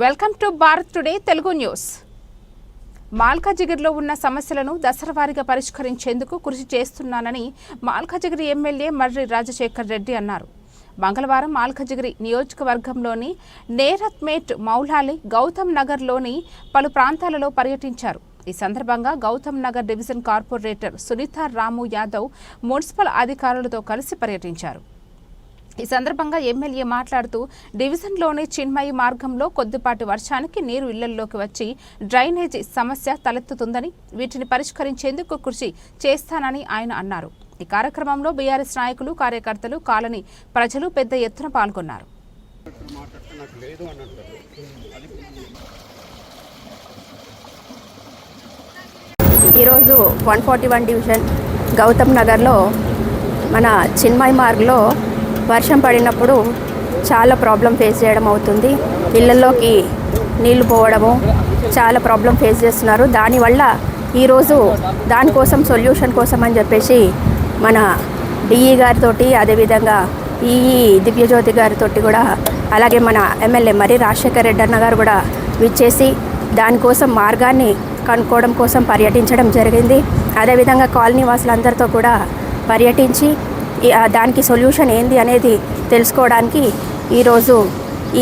Welcome to Bharat today Telugu news. మాల్కాజిగిరిలో ఉన్న సమస్యలను దశలవారీగా పరిష్కరించేందుకు కృషి చేస్తున్నానని మాల్కాజిగిరి ఎమ్మెల్యే మర్రి రాజశేఖర్ రెడ్డి అన్నారు. మంగళవారం మాల్కాజిగిరి నియోజకవర్గంలోని నేరత్మేట్ మౌలాలి గౌతమ్ నగర్లోని పలు ప్రాంతాలలో పర్యటించారు. ఈ సందర్భంగా Gautam Nagar division corporator Sunitha Ramu Yadav municipal అధికారులతో కలిసి పర్యటించారు. ఈ సందర్భంగా ఎమ్మెల్యే మాట్లాడుతూ డివిజన్లోని చిన్మయి మార్గంలో కొద్దిపాటి వర్షానికి నీరు ఇళ్ళల్లోకి వచ్చి డ్రైనేజీ సమస్య తలెత్తుతుందని వీటిని పరిష్కరించేందుకు కృషి చేస్తానని ఆయన అన్నారు. ఈ కార్యక్రమంలో బీఆర్ఎస్ నాయకులు కార్యకర్తలు కాలనీ ప్రజలు పెద్ద ఎత్తున పాల్గొన్నారు. ఈరోజు one forty one division Gautam నగర్లో మన చిన్మయ్ మార్గ్లో వర్షం పడినప్పుడు చాలా ప్రాబ్లం ఫేస్ చేయడం అవుతుంది. ఇళ్ళల్లోకి నీళ్ళు పోవడము చాలా ప్రాబ్లం ఫేస్ చేస్తున్నారు. దానివల్ల ఈరోజు దానికోసం సొల్యూషన్ కోసం అని చెప్పేసి మన డిఈ గారితో అదేవిధంగా ఈఈ దివ్యజ్యోతి గారితో కూడా అలాగే మన ఎమ్మెల్యే మరి రాజశేఖర్ రెడ్డి అన్న గారు కూడా విచ్చేసి దానికోసం మార్గాన్ని కనుక్కోవడం కోసం పర్యటించడం జరిగింది. అదేవిధంగా కాలనీ వాసులందరితో కూడా పర్యటించి దానికి సొల్యూషన్ ఏంది అనేది తెలుసుకోవడానికి ఈరోజు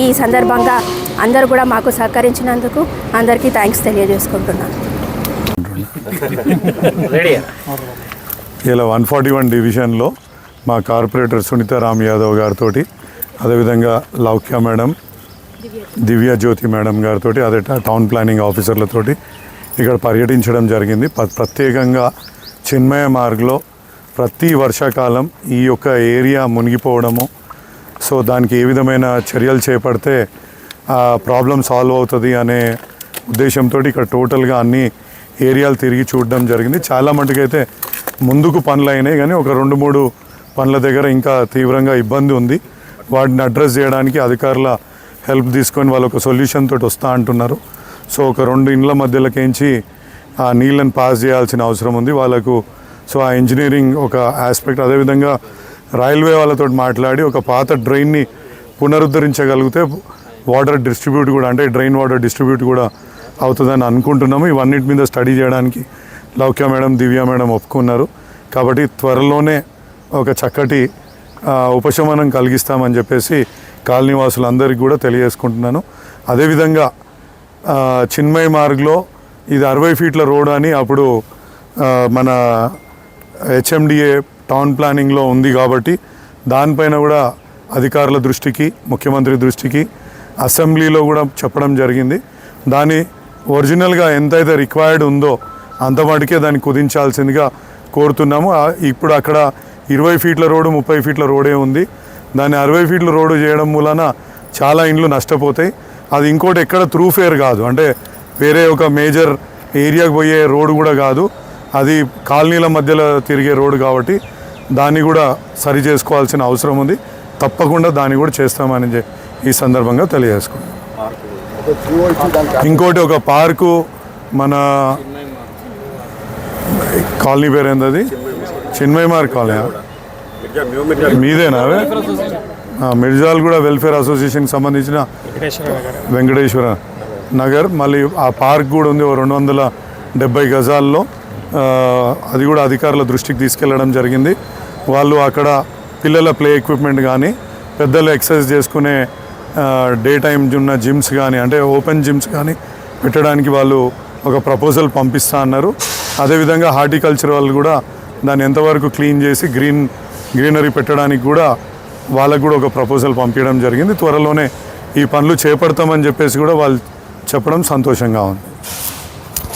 ఈ సందర్భంగా అందరూ కూడా మాకు సహకరించినందుకు అందరికీ థ్యాంక్స్ తెలియజేసుకుంటున్నాను. ఇలా వన్ ఫార్టీ వన్ డివిజన్లో మా కార్పొరేటర్ సునీత రామ్ యాదవ్ గారితో అదేవిధంగా లౌక్య మేడం దివ్య జ్యోతి మేడం గారితో అదే టౌన్ ప్లానింగ్ ఆఫీసర్లతోటి ఇక్కడ పర్యటించడం జరిగింది. ప్రత్యేకంగా చిన్మయ మార్గ్లో ప్రతి వర్షాకాలం ఈ యొక్క ఏరియా మునిగిపోవడము. సో దానికి ఏ విధమైన చర్యలు చేపడితే ఆ ప్రాబ్లం సాల్వ్ అవుతుంది అనే ఉద్దేశంతో ఇక్కడ టోటల్గా అన్ని ఏరియాలు తిరిగి చూడడం జరిగింది. చాలా మటుకైతే ముందుకు పనులు అయినాయి కానీ ఒక రెండు మూడు పనుల దగ్గర ఇంకా తీవ్రంగా ఇబ్బంది ఉంది. వాటిని అడ్రస్ చేయడానికి అధికారుల హెల్ప్ తీసుకొని వాళ్ళు ఒక సొల్యూషన్ తోటి వస్తా అంటున్నారు. సో ఒక రెండు ఇండ్ల మధ్యలోకించి ఆ నీళ్ళని పాస్ చేయాల్సిన అవసరం ఉంది. వాళ్ళకు సో ఆ ఇంజనీరింగ్ ఒక ఆస్పెక్ట్ అదేవిధంగా రైల్వే వాళ్ళతో మాట్లాడి ఒక పాత డ్రైన్ని పునరుద్ధరించగలిగితే వాటర్ డిస్ట్రిబ్యూట్ కూడా అంటే డ్రైన్ వాటర్ డిస్ట్రిబ్యూట్ కూడా అవుతుందని అనుకుంటున్నాము. ఇవన్నిటి మీద స్టడీ చేయడానికి లౌక్య మేడం దివ్య మేడం ఒప్పుకున్నారు. కాబట్టి త్వరలోనే ఒక చక్కటి ఉపశమనం కలిగిస్తామని చెప్పేసి కాలనీవాసులందరికీ కూడా తెలియజేసుకుంటున్నాను. అదేవిధంగా చిన్మయ చిన్మయ్ మార్గ్లో ఇది అరవై ఫీట్ల రోడ్ అని అప్పుడు మన హెచ్ఎండిఏ టౌన్ ప్లానింగ్లో ఉంది కాబట్టి దానిపైన కూడా అధికారుల దృష్టికి ముఖ్యమంత్రి దృష్టికి అసెంబ్లీలో కూడా చెప్పడం జరిగింది. దాని ఒరిజినల్గా ఎంతైతే రిక్వైర్డ్ ఉందో అంత మటుకే దాన్ని కుదించాల్సిందిగా కోరుతున్నాము. ఇప్పుడు అక్కడ ఇరవై ఫీట్ల రోడ్డు ముప్పై ఫీట్ల రోడే ఉంది. దాన్ని అరవై ఫీట్ల రోడ్డు చేయడం మూలన చాలా ఇండ్లు నష్టపోతాయి. అది ఇంకోటి ఎక్కడ త్రూ ఫేర్ కాదు. అంటే వేరే ఒక మేజర్ ఏరియాకు పోయే రోడ్డు కూడా కాదు. అది కాలనీల మధ్యలో తిరిగే రోడ్డు కాబట్టి దాన్ని కూడా సరి చేసుకోవాల్సిన అవసరం ఉంది. తప్పకుండా దాన్ని కూడా చేస్తామని ఈ సందర్భంగా తెలియజేసుకున్నాం ఇంకోటి ఒక పార్కు మన కాలనీ పేరు ఏంటది చిన్మయ్ మార్క్ కాలనీ మీదేనా మిర్జాల్ కూడా వెల్ఫేర్ అసోసియేషన్కి సంబంధించిన వెంకటేశ్వర నగర్. మళ్ళీ ఆ పార్క్ కూడా ఉంది ఓ రెండు వందల డెబ్బై గజాల్లో. అది కూడా అధికారుల దృష్టికి తీసుకెళ్ళడం జరిగింది. వాళ్ళు అక్కడ పిల్లల ప్లే ఎక్విప్మెంట్ కానీ పెద్దలు ఎక్సర్సైజ్ చేసుకునే డే టైం ఉన్న జిమ్స్ కానీ అంటే ఓపెన్ జిమ్స్ కానీ పెట్టడానికి వాళ్ళు ఒక ప్రపోజల్ పంపిస్తా అన్నారు. అదేవిధంగా హార్టికల్చర్ వాళ్ళు కూడా దాన్ని ఎంతవరకు క్లీన్ చేసి గ్రీన్ గ్రీనరీ పెట్టడానికి కూడా వాళ్ళకు కూడా ఒక ప్రపోజల్ పంపించడం జరిగింది. త్వరలోనే ఈ పనులు చేపడతామని చెప్పేసి కూడా వాళ్ళు చెప్పడం సంతోషంగా ఉంది.